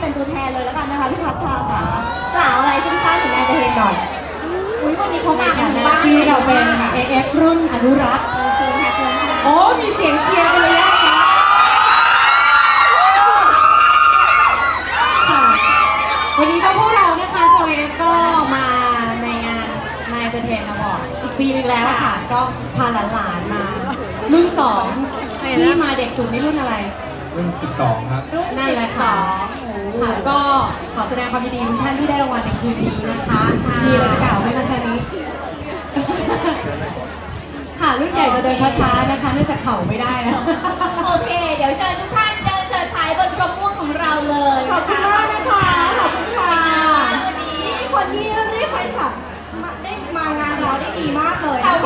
คุณพี่เป็นตัวแทนเลยแล้วกันนะคะพี่พัชชาค่ะกล่าวอะไรสั้นๆถึงนายเดเฮนหน่อยอุ้ยวันนี้เขาในมากัฐานนะบ้านที่เราเป็น AF รุ่นอนุรักษ์เชิญค่ะเชิญค่ะโอ้มีเสียงเชียร์กันเลยนะคะค่ะวันนี้ก็พวกเรานะคะโชเอฟก็มาในงานนายเเทนอวอร์ดอีกปีนึงแล้วค่ะ ก็พาหลานๆมา รุ่นสองที่มาเด็กสุดนี่รุ่นอะไร รุ่น 12 ครับ นั่นแหละค่ะค่ะ ก็ขอแสดงความยินดีทุกท่านที่ได้รางวัลในคืนนี้นะคะ มีอะไรจะก่าวไหมคะชาลิสค่ะรุ่นใหญ่จะเดินช้าๆนะคะเนื่องจากเข่าไม่ได้แล้ว โอเค เดี๋ยวเชิญทุกท่านเดินเฉิดฉายบนกระม่วงของเราเลยขอบคุณมากนะคะ ขอบคุณค่ะนี่คนที่เรียไปค่ะมาได้มางานเราได้ดีมากเลยนะะ